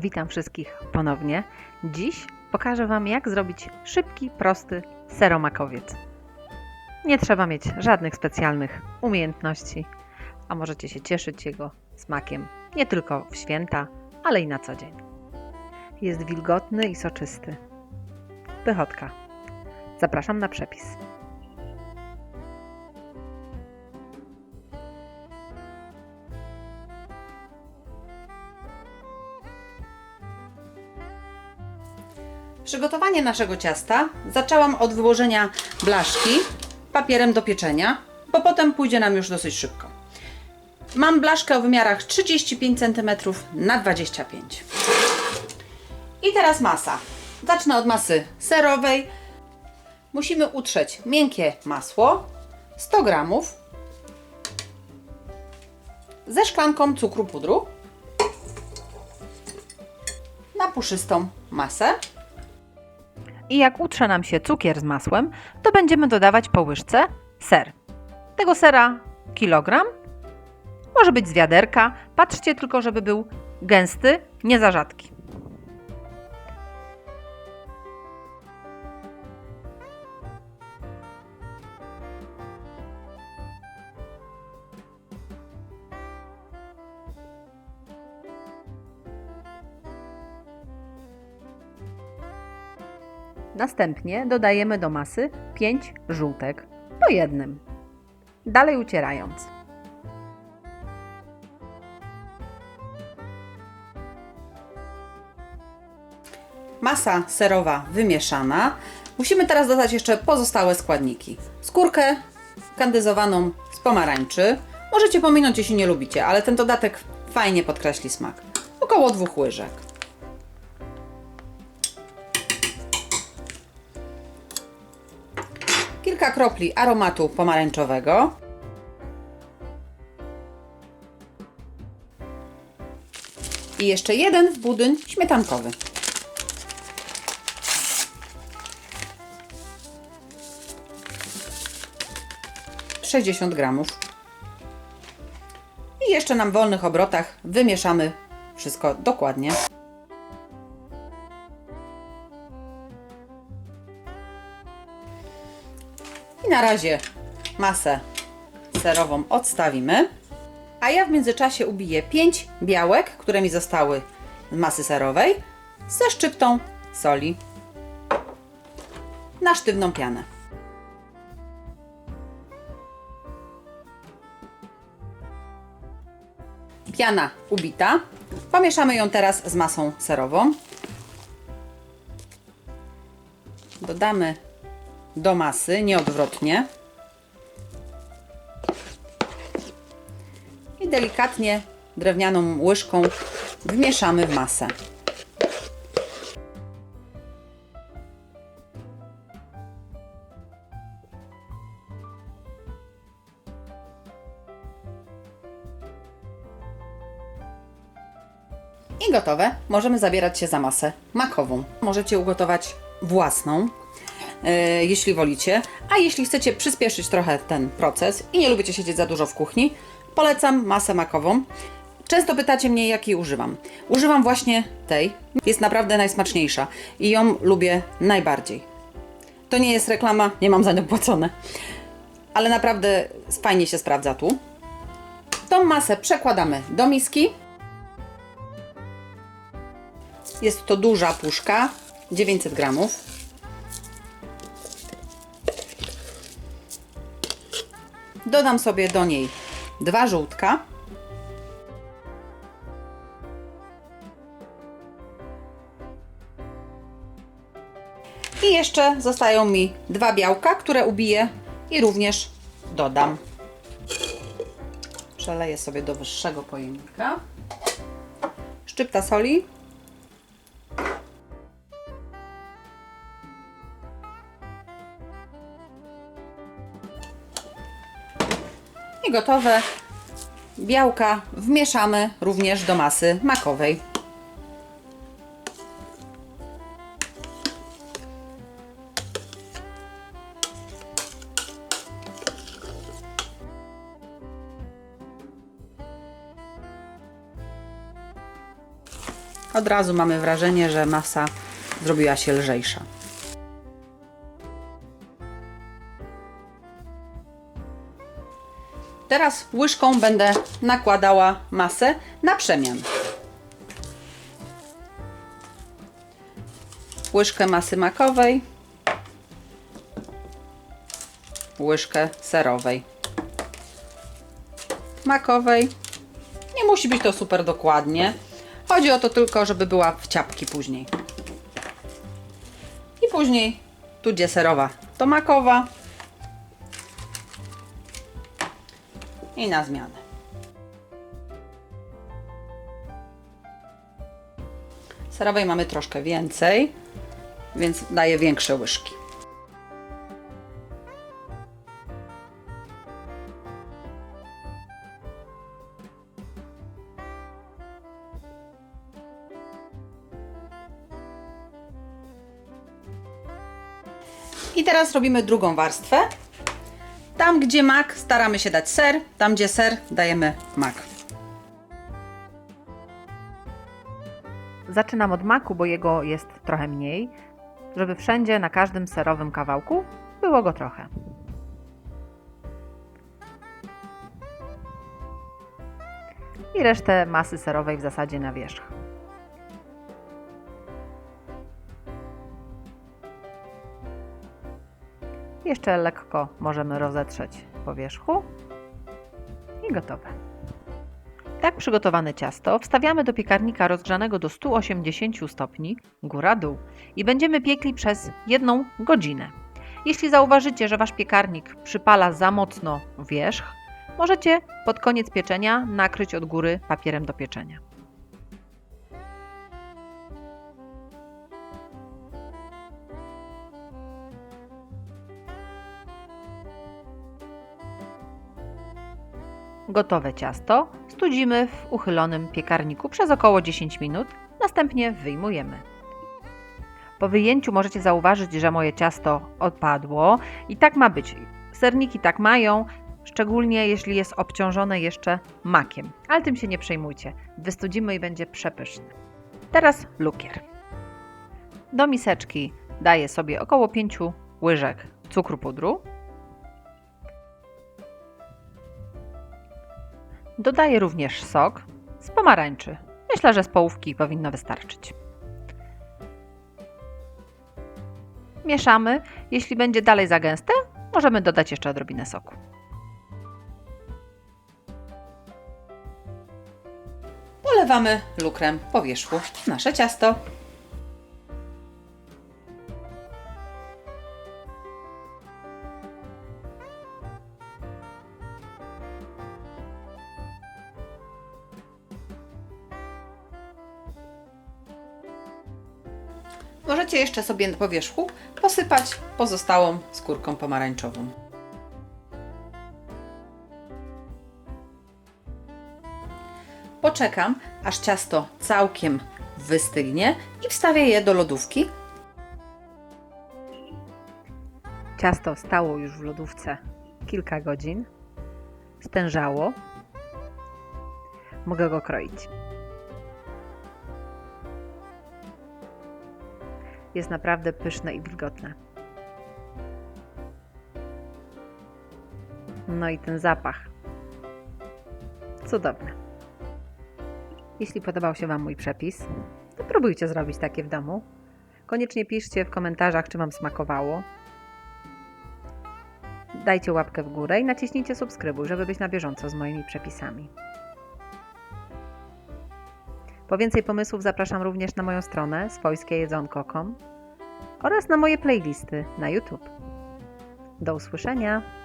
Witam wszystkich ponownie. Dziś pokażę Wam, jak zrobić szybki, prosty seromakowiec. Nie trzeba mieć żadnych specjalnych umiejętności, a możecie się cieszyć jego smakiem nie tylko w święta, ale i na co dzień. Jest wilgotny i soczysty. Pychotka. Zapraszam na przepis. Przygotowanie naszego ciasta zaczęłam od wyłożenia blaszki papierem do pieczenia, bo potem pójdzie nam już dosyć szybko. Mam blaszkę o wymiarach 35 cm na 25 I teraz masa. Zacznę od masy serowej. Musimy utrzeć miękkie masło 100 g ze szklanką cukru pudru na puszystą masę. I jak utrze nam się cukier z masłem, to będziemy dodawać po łyżce ser. Tego sera kilogram, może być z wiaderka. Patrzcie tylko, żeby był gęsty, nie za rzadki. Następnie dodajemy do masy 5 żółtek po jednym. Dalej ucierając. Masa serowa wymieszana. Musimy teraz dodać jeszcze pozostałe składniki. Skórkę kandyzowaną z pomarańczy. Możecie pominąć, jeśli nie lubicie, ale ten dodatek fajnie podkreśli smak. Około dwóch łyżek. Kilka kropli aromatu pomarańczowego. I jeszcze jeden budyń śmietankowy. 60 gramów. I jeszcze nam w wolnych obrotach wymieszamy wszystko dokładnie. Na razie masę serową odstawimy. A ja w międzyczasie ubiję 5 białek, które mi zostały z masy serowej, ze szczyptą soli na sztywną pianę. Piana ubita. Pomieszamy ją teraz z masą serową. Dodamy do masy, nieodwrotnie. I delikatnie drewnianą łyżką wmieszamy w masę. I gotowe. Możemy zabierać się za masę makową. Możecie ugotować własną, jeśli wolicie. A jeśli chcecie przyspieszyć trochę ten proces i nie lubicie siedzieć za dużo w kuchni, polecam masę makową. Często pytacie mnie, jakiej używam. Używam właśnie tej. Jest naprawdę najsmaczniejsza i ją lubię najbardziej. To nie jest reklama, nie mam za nią płacone. Ale naprawdę fajnie się sprawdza tu. Tą masę przekładamy do miski. Jest to duża puszka, 900 gramów. Dodam sobie do niej dwa żółtka. I jeszcze zostają mi dwa białka, które ubiję i również dodam. Przeleję sobie do wyższego pojemnika. Szczypta soli. Gotowe. Białka wmieszamy również do masy makowej. Od razu mamy wrażenie, że masa zrobiła się lżejsza. Teraz łyżką będę nakładała masę na przemian. Łyżkę masy makowej, łyżkę serowej. Makowej. Nie musi być to super dokładnie. Chodzi o to tylko, żeby była w ciapki później. I później tu gdzie serowa, to makowa. I na zmianę. Serowej mamy troszkę więcej, więc daję większe łyżki. I teraz robimy drugą warstwę. Tam, gdzie mak, staramy się dać ser, tam, gdzie ser, dajemy mak. Zaczynam od maku, bo jego jest trochę mniej, żeby wszędzie na każdym serowym kawałku było go trochę. I resztę masy serowej w zasadzie na wierzch. Jeszcze lekko możemy rozetrzeć po wierzchu i gotowe. Tak przygotowane ciasto wstawiamy do piekarnika rozgrzanego do 180 stopni góra-dół i będziemy piekli przez jedną godzinę. Jeśli zauważycie, że wasz piekarnik przypala za mocno wierzch, możecie pod koniec pieczenia nakryć od góry papierem do pieczenia. Gotowe ciasto studzimy w uchylonym piekarniku przez około 10 minut, następnie wyjmujemy. Po wyjęciu możecie zauważyć, że moje ciasto odpadło i tak ma być. Serniki tak mają, szczególnie jeśli jest obciążone jeszcze makiem, ale tym się nie przejmujcie. Wystudzimy i będzie przepyszny. Teraz lukier. Do miseczki daję sobie około 5 łyżek cukru pudru, Dodaję również sok z pomarańczy. Myślę, że z połówki powinno wystarczyć. Mieszamy. Jeśli będzie dalej za gęste, możemy dodać jeszcze odrobinę soku. Polewamy lukrem po wierzchu nasze ciasto. Możecie jeszcze sobie po wierzchu posypać pozostałą skórką pomarańczową. Poczekam, aż ciasto całkiem wystygnie i wstawię je do lodówki. Ciasto stało już w lodówce kilka godzin. Stężało. Mogę go kroić. Jest naprawdę pyszne i wilgotne. No i ten zapach. Cudowny. Jeśli podobał się Wam mój przepis, to próbujcie zrobić takie w domu. Koniecznie piszcie w komentarzach, czy Wam smakowało. Dajcie łapkę w górę i naciśnijcie subskrybuj, żeby być na bieżąco z moimi przepisami. Po więcej pomysłów zapraszam również na moją stronę swojskiejedzonko.com oraz na moje playlisty na YouTube. Do usłyszenia!